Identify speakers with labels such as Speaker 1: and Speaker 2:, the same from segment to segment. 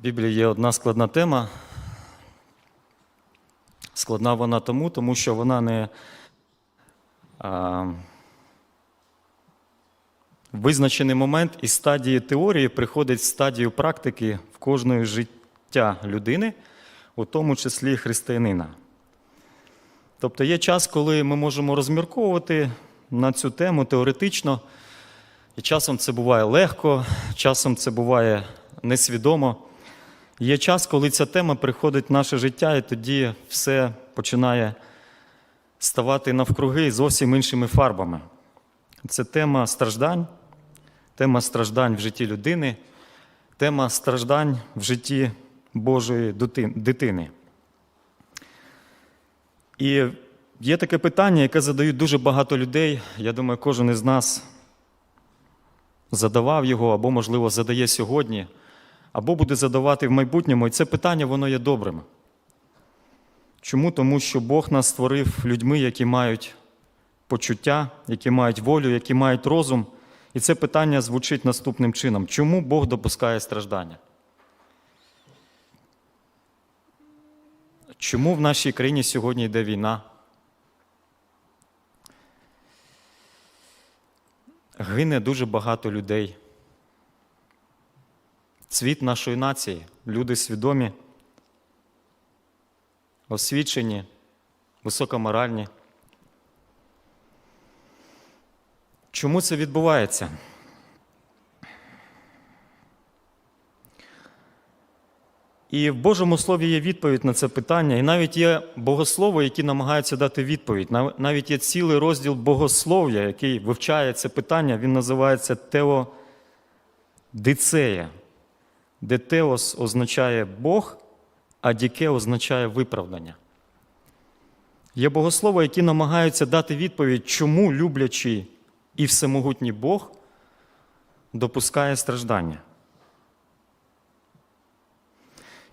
Speaker 1: В Біблії є одна складна тема. Складна вона тому, тому що вона не а, визначений момент із стадії теорії приходить в стадію практики в кожної життя людини, у тому числі християнина. Тобто є час, коли ми можемо розмірковувати на цю тему теоретично, і часом це буває легко, часом це буває несвідомо. Є час, коли ця тема приходить в наше життя, і тоді все починає ставати навкруги зовсім іншими фарбами. Це тема страждань, тема страждань в житті людини, тема страждань в житті Божої дитини. І є таке питання, яке задають дуже багато людей. Я думаю, кожен із нас задавав його, або, можливо, задає сьогодні, або буде задавати в майбутньому. І це питання воно є добрим. Чому? Тому що Бог нас створив людьми, які мають почуття, які мають волю, які мають розум. І це питання звучить наступним чином: чому Бог допускає страждання? Чому в нашій країні сьогодні йде війна? Гине дуже багато людей. Цвіт нашої нації, люди свідомі, освічені, високоморальні. Чому це відбувається? І в Божому Слові є відповідь на це питання, і навіть є богослови, які намагаються дати відповідь. Навіть є цілий розділ богослов'я, який вивчає це питання, він називається Теодицея, де Теос означає Бог, а Діке означає виправдання. Є богослови, які намагаються дати відповідь, чому люблячий і всемогутній Бог допускає страждання.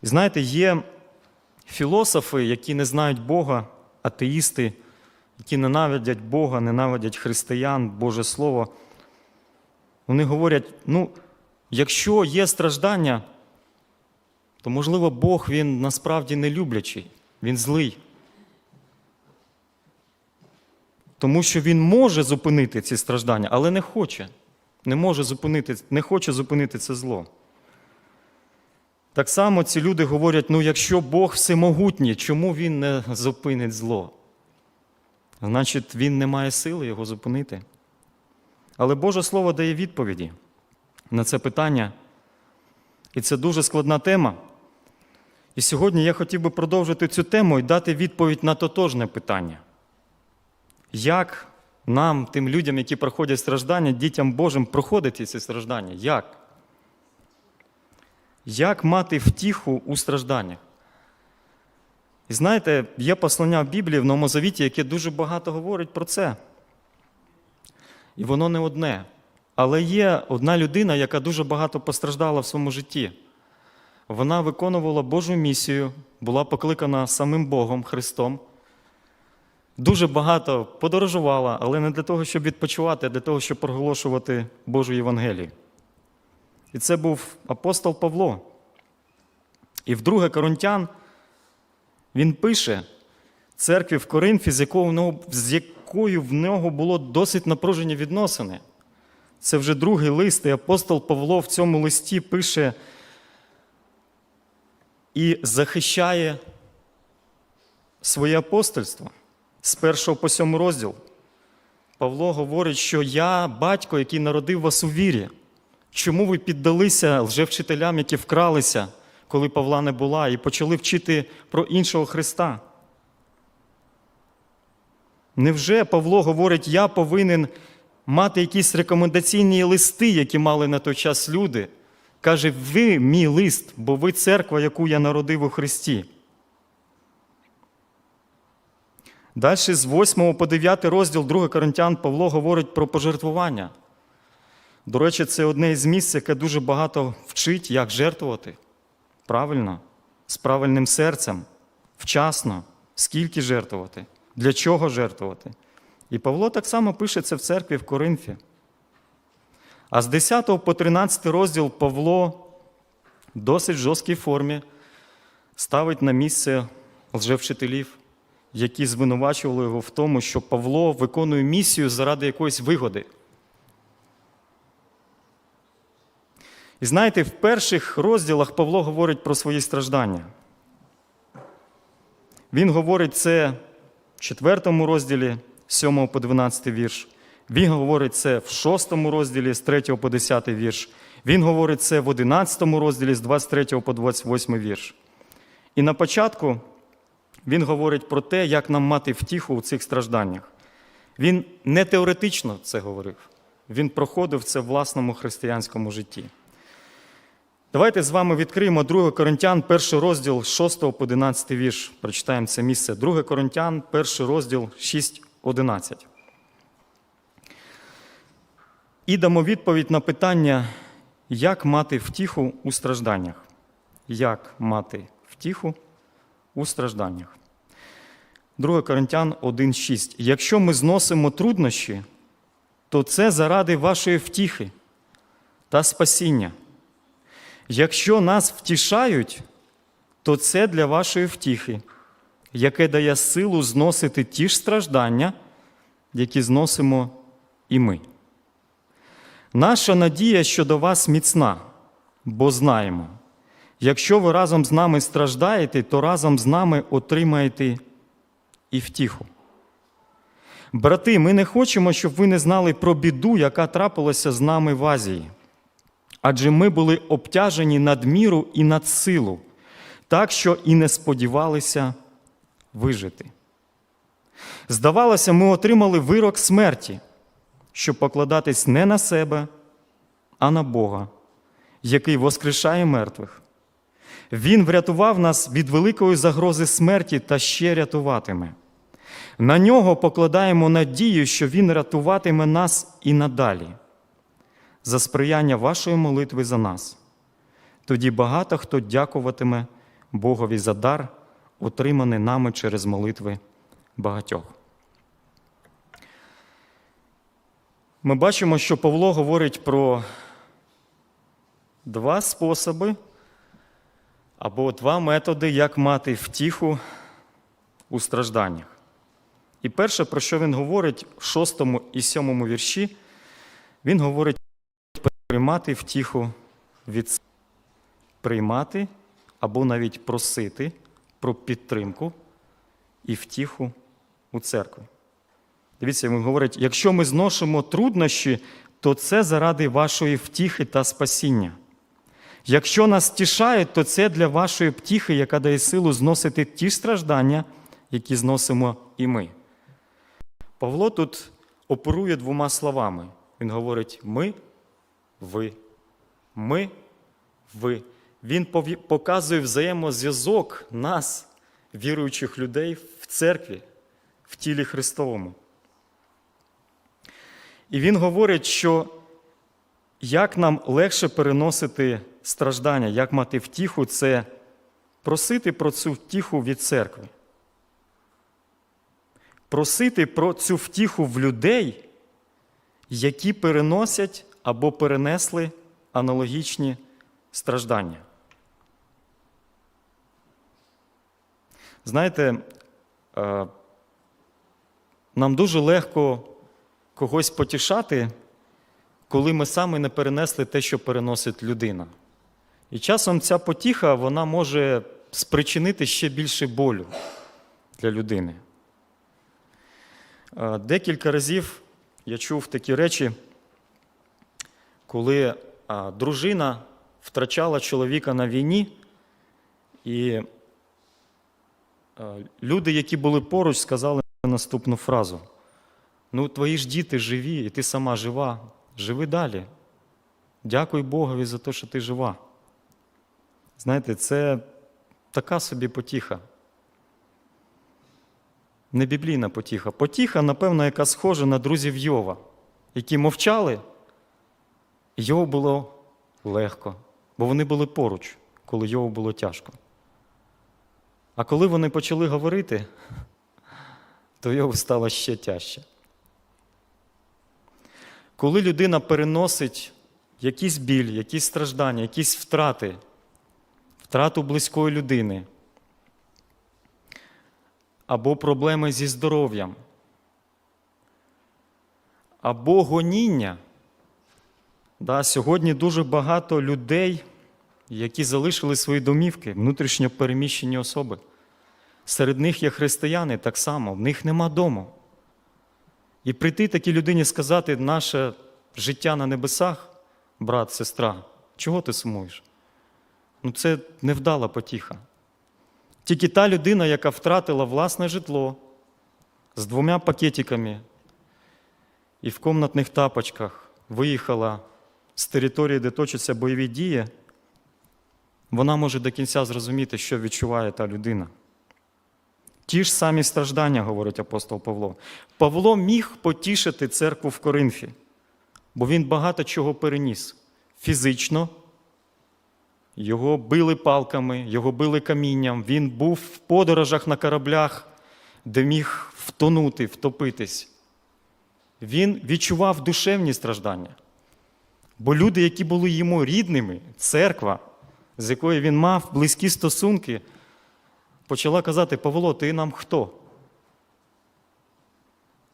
Speaker 1: І знаєте, є філософи, які не знають Бога, атеїсти, які ненавидять Бога, ненавидять християн, Боже Слово. Вони говорять: ну, якщо є страждання, то, можливо, Бог він насправді не люблячий, він злий. Тому що він може зупинити ці страждання, але не хоче. Не може зупинити, не хоче зупинити це зло. Так само ці люди говорять: ну, якщо Бог всемогутній, чому Він не зупинить зло? Значить, він не має сили його зупинити. Але Боже Слово дає відповіді на це питання. І це дуже складна тема. І сьогодні я хотів би продовжити цю тему і дати відповідь на тотожне питання. Як нам, тим людям, які проходять страждання, дітям Божим проходити ці страждання? Як? Як мати втіху у стражданнях? І знаєте, є послання в Біблії в Новому Завіті, яке дуже багато говорить про це. І воно не одне. Але є одна людина, яка дуже багато постраждала в своєму житті. Вона виконувала Божу місію, була покликана самим Богом Христом. Дуже багато подорожувала, але не для того, щоб відпочивати, а для того, щоб проголошувати Божу Євангелію. І це був апостол Павло. І в 2 Коринтян він пише церкві в Коринфі, з якою в нього було досить напружені відносини. Це вже другий лист, і апостол Павло в цьому листі пише і захищає своє апостольство з першого по сьому розділ. Павло говорить, що я батько, який народив вас у вірі. Чому ви піддалися лжевчителям, які вкралися, коли Павла не була, і почали вчити про іншого Христа? Невже Павло говорить, я повинен мати якісь рекомендаційні листи, які мали на той час люди? Каже, ви мій лист, бо ви церква, яку я народив у Христі. Далі з 8 по 9 розділ 2 Коринтян Павло говорить про пожертвування. До речі, це одне із місць, яке дуже багато вчить, як жертвувати. Правильно, з правильним серцем, вчасно, скільки жертвувати, для чого жертвувати. І Павло так само пише це в церкві в Коринфі. А з 10 по 13 розділ Павло в досить жорсткій формі ставить на місце лжевчителів, які звинувачували його в тому, що Павло виконує місію заради якоїсь вигоди. І знаєте, в перших розділах Павло говорить про свої страждання. Він говорить це в 4 розділі 7 по 12 вірш. Він говорить це в 6 розділі з 3 по 10 вірш. Він говорить це в 11 розділі з 23 по 28 вірш. І на початку він говорить про те, як нам мати втіху у цих стражданнях. Він не теоретично це говорив, він проходив це в власному християнському житті. Давайте з вами відкриємо 2 Коринтян, перший розділ з 6 по 11 вірш. Прочитаємо це місце. 2 Коринтян, перший розділ 6, 11. І дамо відповідь на питання, як мати втіху у стражданнях. Як мати втіху у стражданнях. 2 Коринтян 1,6. Якщо ми зносимо труднощі, то це заради вашої втіхи та спасіння. Якщо нас втішають, то це для вашої втіхи, яке дає силу зносити ті ж страждання, які зносимо і ми. Наша надія щодо вас міцна, бо знаємо, якщо ви разом з нами страждаєте, то разом з нами отримаєте і втіху. Брати, ми не хочемо, щоб ви не знали про біду, яка трапилася з нами в Азії. Адже ми були обтяжені надміру і над силу, так що і не сподівалися вижити. Здавалося, ми отримали вирок смерті, щоб покладатись не на себе, а на Бога, який воскрешає мертвих. Він врятував нас від великої загрози смерті та ще рятуватиме. На нього покладаємо надію, що Він рятуватиме нас і надалі за сприяння вашої молитви за нас. Тоді багато хто дякуватиме Богові за дар, отриманий нами через молитви багатьох. Ми бачимо, що Павло говорить про два способи або два методи, як мати втіху у стражданнях. І перше, про що він говорить в шостому і сьомому вірші, він говорить приймати втіху від приймати або навіть просити про підтримку і втіху у церкві. Дивіться, він говорить: якщо ми зношимо труднощі, то це заради вашої втіхи та спасіння. Якщо нас тішають, то це для вашої втіхи, яка дає силу зносити ті страждання, які зносимо і ми. Павло тут оперує двома словами. Він говорить: ми ви. Ми, ви. Він показує взаємозв'язок нас, віруючих людей, в церкві, в тілі Христовому. І він говорить, що як нам легше переносити страждання, як мати втіху, це просити про цю втіху від церкви. Просити про цю втіху в людей, які переносять або перенесли аналогічні страждання. Знаєте, е, нам дуже легко когось потішати, коли ми саме не перенесли те, що переносить людина. І часом ця потіха вона може спричинити ще більше болю для людини. Е, декілька разів я чув такі речі коли дружина втрачала чоловіка на війні, і люди, які були поруч, сказали наступну фразу: Ну, твої ж діти живі, і ти сама жива, живи далі. Дякуй Богові за те, що ти жива. Знаєте, це така собі потіха. Не біблійна потіха. Потіха, напевно, яка схожа на друзів Йова, які мовчали. Йову було легко, бо вони були поруч, коли Йову було тяжко. А коли вони почали говорити, то Йову стало ще тяжче. Коли людина переносить якийсь біль, якісь страждання, якісь втрати втрату близької людини або проблеми зі здоров'ям, або гоніння. Да, сьогодні дуже багато людей, які залишили свої домівки, внутрішньо переміщені особи. Серед них є християни так само, в них нема дому. І прийти такій людині сказати, наше життя на небесах, брат, сестра, чого ти сумуєш? Ну, це невдала потіха. Тільки та людина, яка втратила власне житло з двома пакетиками і в комнатних тапочках виїхала з території, де точаться бойові дії, вона може до кінця зрозуміти, що відчуває та людина. Ті ж самі страждання, говорить апостол Павло. Павло міг потішити церкву в Коринфі, бо він багато чого переніс фізично. Його били палками, його били камінням. Він був в подорожах на кораблях, де міг втонути, втопитись. Він відчував душевні страждання. Бо люди, які були йому рідними, церква, з якою він мав близькі стосунки, почала казати: Павло, ти нам хто?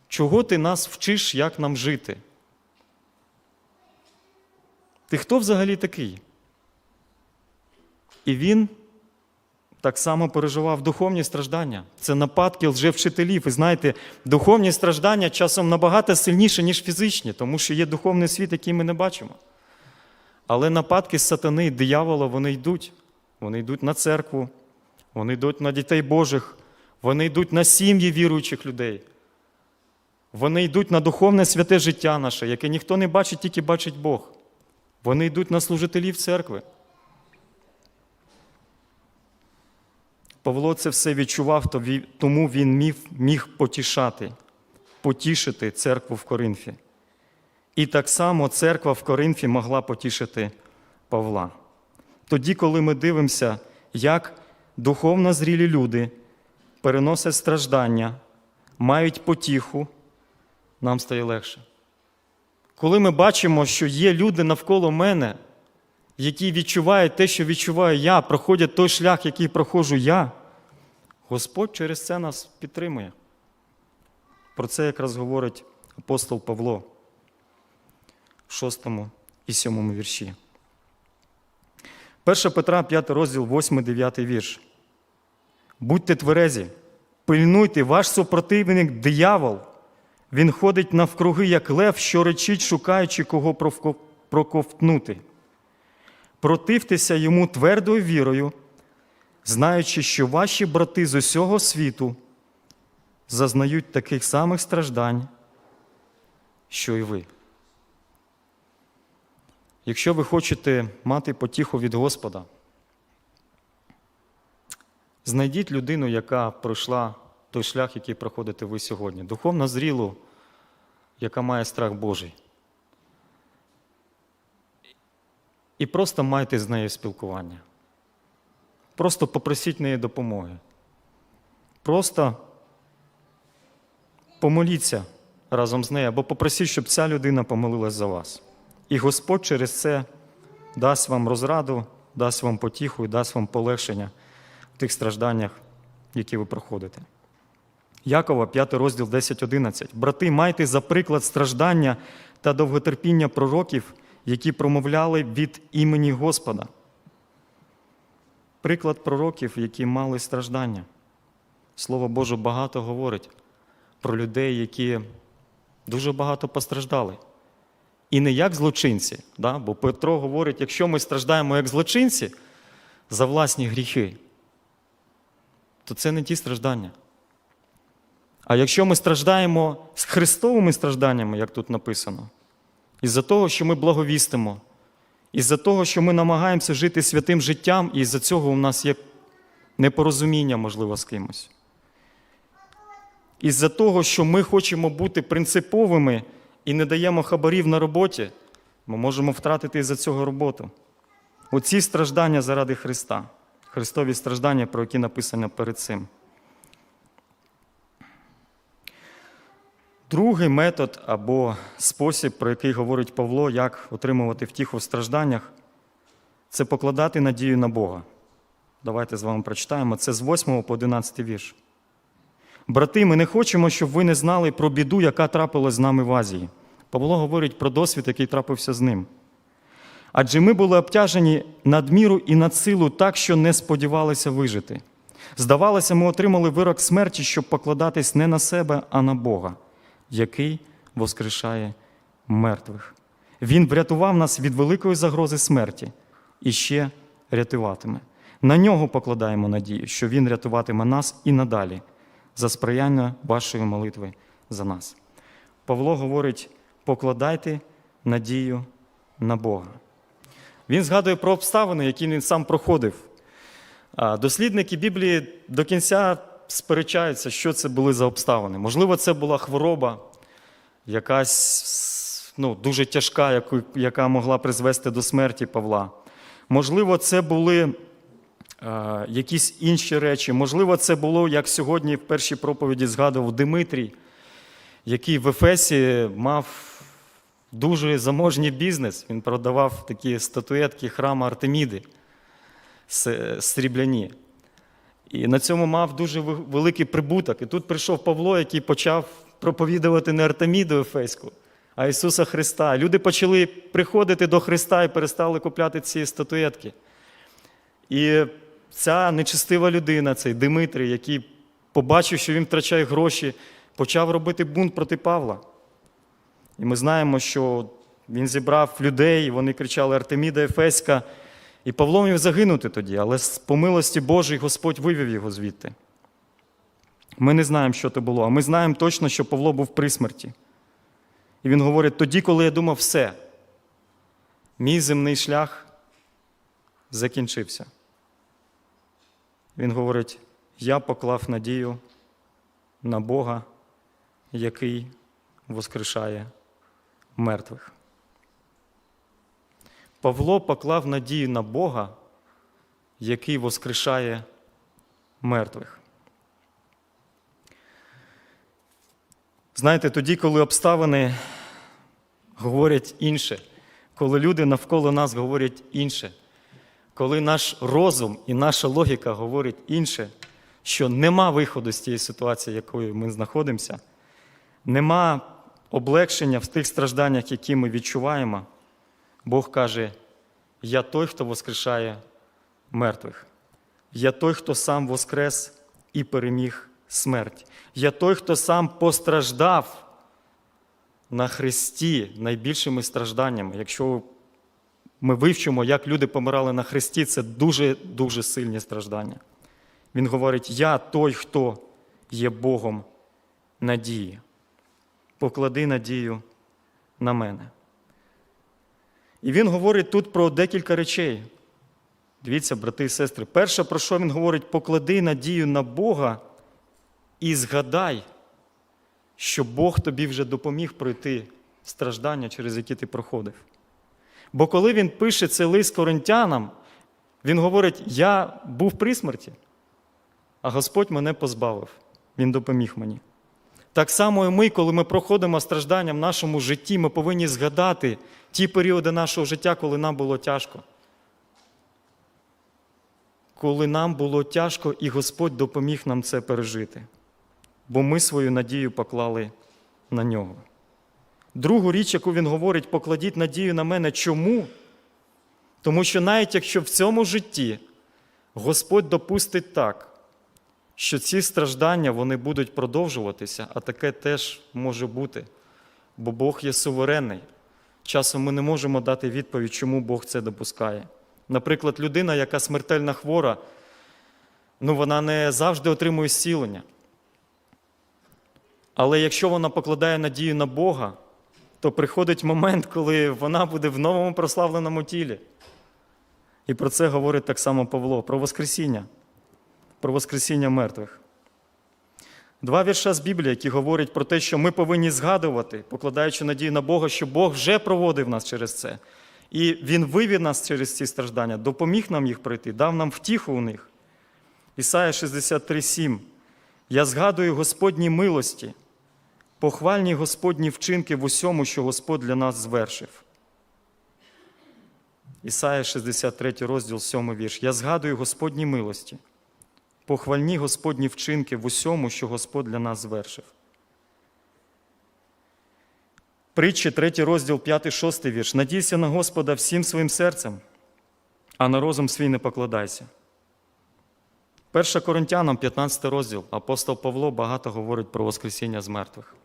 Speaker 1: Чого ти нас вчиш, як нам жити? Ти хто взагалі такий? І він так само переживав духовні страждання. Це нападки лжевчителів. І знаєте, духовні страждання часом набагато сильніше, ніж фізичні, тому що є духовний світ, який ми не бачимо. Але нападки сатани, диявола, вони йдуть. Вони йдуть на церкву, вони йдуть на дітей Божих, вони йдуть на сім'ї віруючих людей. Вони йдуть на духовне святе життя наше, яке ніхто не бачить, тільки бачить Бог. Вони йдуть на служителів церкви. Павло це все відчував, тому він міг, міг потішати, потішити церкву в Коринфі. І так само церква в Коринфі могла потішити Павла. Тоді, коли ми дивимося, як духовно зрілі люди переносять страждання, мають потіху, нам стає легше. Коли ми бачимо, що є люди навколо мене, які відчувають те, що відчуваю я, проходять той шлях, який проходжу я, Господь через це нас підтримує. Про це якраз говорить апостол Павло в 6 і 7 вірші. 1 Петра, 5 розділ, 8, 9 вірш. Будьте тверезі, пильнуйте, ваш супротивник диявол. Він ходить навкруги, як лев, що речить, шукаючи кого проковтнути. Противтеся йому твердою вірою, знаючи, що ваші брати з усього світу зазнають таких самих страждань, що й ви. Якщо ви хочете мати потіху від Господа, знайдіть людину, яка пройшла той шлях, який проходите ви сьогодні, духовно зрілу, яка має страх Божий. І просто майте з нею спілкування. Просто попросіть неї допомоги. Просто помоліться разом з нею, або попросіть, щоб ця людина помолилась за вас. І Господь через це дасть вам розраду, дасть вам потіху і дасть вам полегшення в тих стражданнях, які ви проходите. Якова, 5 розділ 10.11. Брати, майте за приклад страждання та довготерпіння пророків, які промовляли від імені Господа. Приклад пророків, які мали страждання. Слово Боже багато говорить про людей, які дуже багато постраждали. І не як злочинці. Да? Бо Петро говорить, якщо ми страждаємо як злочинці за власні гріхи, то це не ті страждання. А якщо ми страждаємо з Христовими стражданнями, як тут написано, із-за того, що ми благовістимо, із-за того, що ми намагаємося жити святим життям, і із-за цього у нас є непорозуміння, можливо, з кимось. Із-за того, що ми хочемо бути принциповими і не даємо хабарів на роботі, ми можемо втратити із-за цього роботу. Оці страждання заради Христа, Христові страждання, про які написано перед цим. Другий метод або спосіб, про який говорить Павло, як отримувати втіху в стражданнях, це покладати надію на Бога. Давайте з вами прочитаємо. Це з 8 по 11 вірш. Брати, ми не хочемо, щоб ви не знали про біду, яка трапилась з нами в Азії. Павло говорить про досвід, який трапився з ним. Адже ми були обтяжені надміру і над силу так, що не сподівалися вижити. Здавалося, ми отримали вирок смерті, щоб покладатись не на себе, а на Бога, який воскрешає мертвих. Він врятував нас від великої загрози смерті і ще рятуватиме. На нього покладаємо надію, що Він рятуватиме нас і надалі за сприяння вашої молитви за нас. Павло говорить: покладайте надію на Бога. Він згадує про обставини, які він сам проходив. Дослідники Біблії до кінця сперечаються, що це були за обставини. Можливо, це була хвороба, якась ну, дуже тяжка, яка могла призвести до смерті Павла. Можливо, це були якісь інші речі. Можливо, це було, як сьогодні в першій проповіді згадував Димитрій, який в Ефесі мав дуже заможній бізнес. Він продавав такі статуетки храма Артеміди срібляні. І на цьому мав дуже великий прибуток. І тут прийшов Павло, який почав проповідувати не Артеміду Ефеську, а Ісуса Христа. Люди почали приходити до Христа і перестали купляти ці статуетки. І ця нечестива людина, цей Димитрій, який побачив, що він втрачає гроші, почав робити бунт проти Павла. І ми знаємо, що він зібрав людей, вони кричали Артеміда Ефеська. І Павло міг загинути тоді, але по милості Божій Господь вивів його звідти. Ми не знаємо, що це було, а ми знаємо точно, що Павло був при смерті. І він говорить: тоді, коли я думав, все, мій земний шлях закінчився. Він говорить: я поклав надію на Бога, який воскрешає мертвих. Павло поклав надію на Бога, який воскрешає мертвих. Знаєте, тоді, коли обставини говорять інше, коли люди навколо нас говорять інше, коли наш розум і наша логіка говорять інше, що нема виходу з тієї ситуації, якою ми знаходимося, нема облегшення в тих стражданнях, які ми відчуваємо, Бог каже: Я той, хто воскрешає мертвих. Я той, хто сам воскрес і переміг смерть. Я той, хто сам постраждав на Христі найбільшими стражданнями. Якщо ми вивчимо, як люди помирали на Христі, це дуже-дуже сильні страждання. Він говорить: Я той, хто є Богом надії. Поклади надію на мене. І він говорить тут про декілька речей. Дивіться, брати і сестри. Перше, про що він говорить, поклади надію на Бога і згадай, що Бог тобі вже допоміг пройти страждання, через які ти проходив. Бо коли він пише цей лист коринтянам, він говорить: Я був при смерті, а Господь мене позбавив. Він допоміг мені. Так само і ми, коли ми проходимо страждання в нашому житті, ми повинні згадати ті періоди нашого життя, коли нам було тяжко. Коли нам було тяжко, і Господь допоміг нам це пережити, бо ми свою надію поклали на нього. Другу річ, яку він говорить, покладіть надію на мене. Чому? Тому що навіть якщо в цьому житті Господь допустить так, що ці страждання вони будуть продовжуватися, а таке теж може бути, бо Бог є суверенний. Часом ми не можемо дати відповідь, чому Бог це допускає. Наприклад, людина, яка смертельно хвора, ну вона не завжди отримує зцілення. Але якщо вона покладає надію на Бога, то приходить момент, коли вона буде в новому прославленому тілі. І про це говорить так само Павло, про Воскресіння, про Воскресіння мертвих. Два вірша з Біблії, які говорять про те, що ми повинні згадувати, покладаючи надію на Бога, що Бог вже проводив нас через це. І Він вивів нас через ці страждання, допоміг нам їх пройти, дав нам втіху у них. Ісая 63,7. Я згадую Господні милості, похвальні Господні вчинки в усьому, що Господь для нас звершив. Ісая 63 розділ, 7 вірш. Я згадую Господні милості, похвальні Господні вчинки в усьому, що Господь для нас звершив. Притчі, 3 розділ, 5-6 вірш. Надійся на Господа всім своїм серцем, а на розум свій не покладайся. 1 Коринтянам, 15 розділ, апостол Павло багато говорить про Воскресіння з мертвих.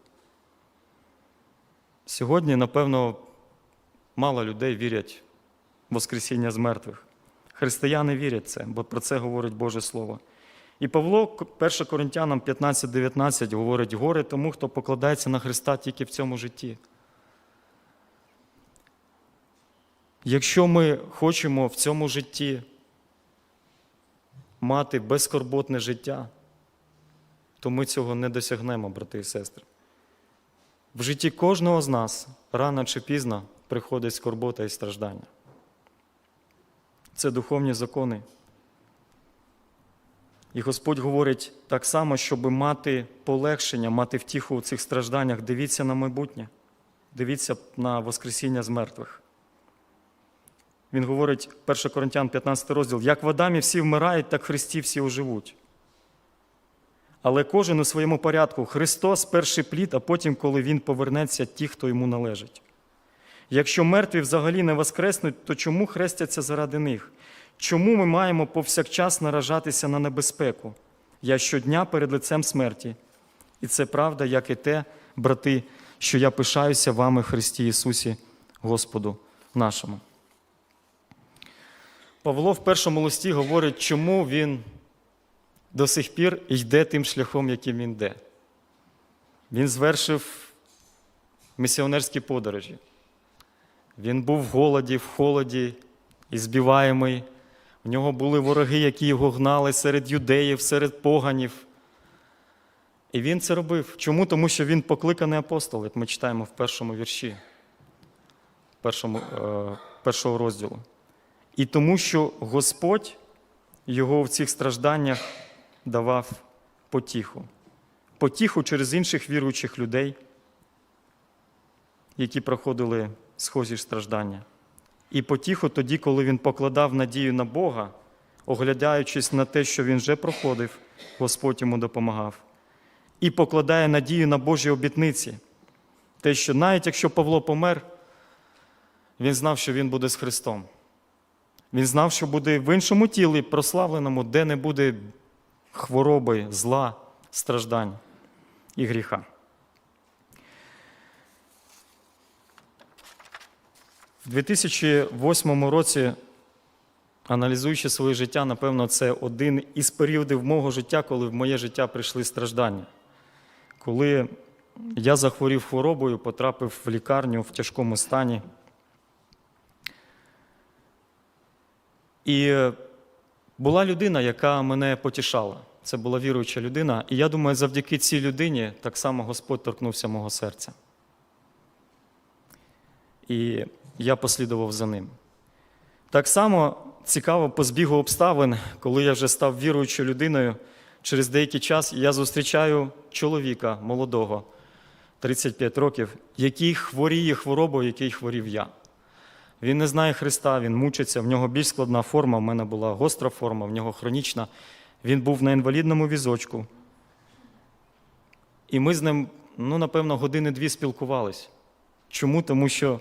Speaker 1: Сьогодні, напевно, мало людей вірять в Воскресіння з мертвих. Християни вірять це, бо про це говорить Боже Слово. І Павло, 1 Коринтянам 15-19, говорить: горе тому, хто покладається на Христа тільки в цьому житті. Якщо ми хочемо в цьому житті мати безскорботне життя, то ми цього не досягнемо, брати і сестри. В житті кожного з нас рано чи пізно приходить скорбота і страждання. Це духовні закони. І Господь говорить так само, щоб мати полегшення, мати втіху у цих стражданнях. Дивіться на майбутнє, дивіться на Воскресіння з мертвих. Він говорить, 1 Коринтян 15 розділ, як в Адамі всі вмирають, так в Христі всі оживуть. Але кожен у своєму порядку Христос перший плід, а потім, коли Він повернеться, ті, хто йому належить. Якщо мертві взагалі не воскреснуть, то чому хрестяться заради них? Чому ми маємо повсякчас наражатися на небезпеку? Я щодня перед лицем смерті. І це правда, як і те, брати, що я пишаюся вами Христі Ісусі, Господу нашому. Павло в першому листі говорить, чому він до сих пір йде тим шляхом, яким він йде. Він звершив місіонерські подорожі. Він був в голоді, в холоді і збиваємий. В нього були вороги, які його гнали серед юдеїв, серед поганів. І він це робив. Чому? Тому що він покликаний апостол, як ми читаємо в першому вірші першому, е, першого розділу. І тому, що Господь його в цих стражданнях давав потіху. Потіху через інших віруючих людей, які проходили схожі страждання. І потіху тоді, коли він покладав надію на Бога, оглядаючись на те, що він вже проходив, Господь йому допомагав. І покладає надію на Божі обітниці. Те, що навіть якщо Павло помер, він знав, що він буде з Христом. Він знав, що буде в іншому тілі, прославленому, де не буде хвороби, зла, страждань і гріха. В 2008 році, аналізуючи своє життя, напевно, це один із періодів мого життя, коли в моє життя прийшли страждання. Коли я захворів хворобою, потрапив в лікарню в тяжкому стані. І була людина, яка мене потішала. Це була віруюча людина. І я думаю, завдяки цій людині так само Господь торкнувся мого серця. І я послідував за ним. Так само цікаво по збігу обставин, коли я вже став віруючою людиною, через деякий час я зустрічаю чоловіка молодого, 35 років, який хворіє хворобою, який хворів я. Він не знає Христа, він мучиться, в нього більш складна форма, в мене була гостра форма, в нього хронічна. Він був на інвалідному візочку. І ми з ним, ну, напевно, години-дві спілкувались. Чому? Тому що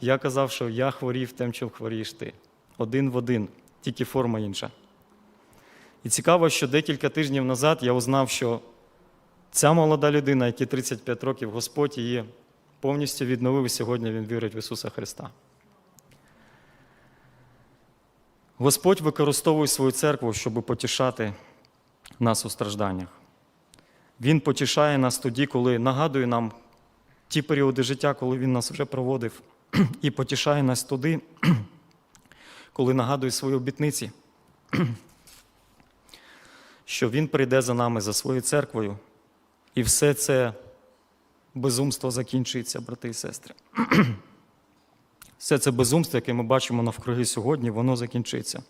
Speaker 1: я казав, що я хворів тим, чим хворієш ти. Один в один, тільки форма інша. І цікаво, що декілька тижнів назад я узнав, що ця молода людина, якій 35 років, Господь її повністю відновив, і сьогодні він вірить в Ісуса Христа. Господь використовує свою церкву, щоб потішати нас у стражданнях. Він потішає нас тоді, коли нагадує нам ті періоди життя, коли Він нас вже проводив, і потішає нас туди, коли нагадує свої обітниці, що Він прийде за нами, за своєю церквою, і все це безумство закінчується, брати і сестри. Все це безумство, яке ми бачимо навкруги сьогодні, воно закінчиться.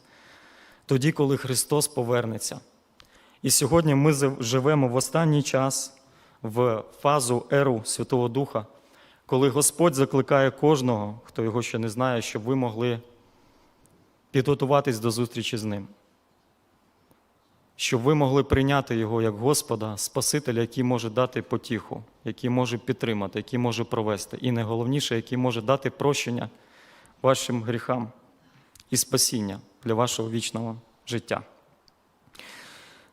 Speaker 1: Тоді, коли Христос повернеться. І сьогодні ми живемо в останній час в фазу еру Святого Духа, коли Господь закликає кожного, хто його ще не знає, щоб ви могли підготуватись до зустрічі з ним. Щоб ви могли прийняти його як Господа, Спасителя, який може дати потіху, який може підтримати, який може провести. І найголовніше, який може дати прощення вашим гріхам і спасіння для вашого вічного життя.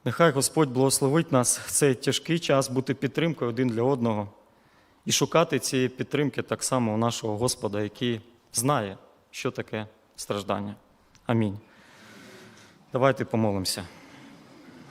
Speaker 1: Нехай Господь благословить нас в цей тяжкий час бути підтримкою один для одного і шукати цієї підтримки так само у нашого Господа, який знає, що таке страждання. Амінь. Давайте помолимося.